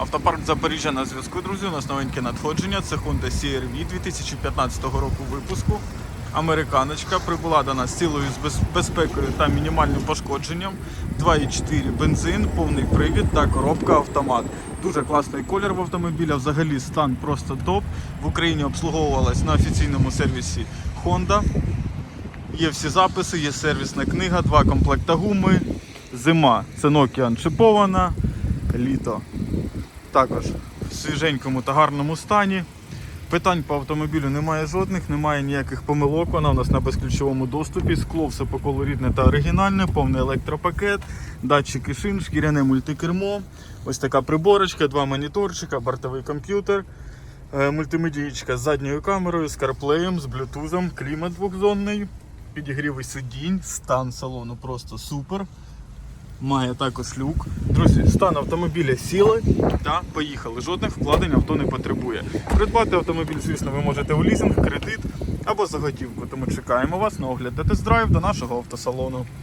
Автопарк Запоріжжя на зв'язку, друзі. У нас новеньке надходження. Це Honda CR-V 2015 року випуску. Американочка прибула до нас цілою з безпекою та мінімальним пошкодженням. 2,4 бензин, повний привід та коробка автомат. Дуже класний колір в автомобіля. Взагалі стан просто топ. В Україні обслуговувалась на офіційному сервісі Honda. Є всі записи, є сервісна книга, два комплекта гуми. Зима це Nokian чипована, літо також в свіженькому та гарному стані. Питань по автомобілю немає жодних, немає ніяких помилок. Вона у нас на безключовому доступі. Скло все по колу рідне та оригінальне, повний електропакет, датчики шин, шкіряне мультикермо. Ось така приборочка, два моніторчика, бортовий комп'ютер, е, мультимедієчка з задньою камерою, з CarPlay, з Bluetooth, клімат двохзонний, підігріви сидінь, стан салону просто супер. Має також люк. Друзі, стан автомобіля сіли та поїхали. Жодних вкладень авто не потребує. Придбати автомобіль, звісно, ви можете у лізинг, кредит або заготівку. Тому чекаємо вас на огляд та тест-драйв до нашого автосалону.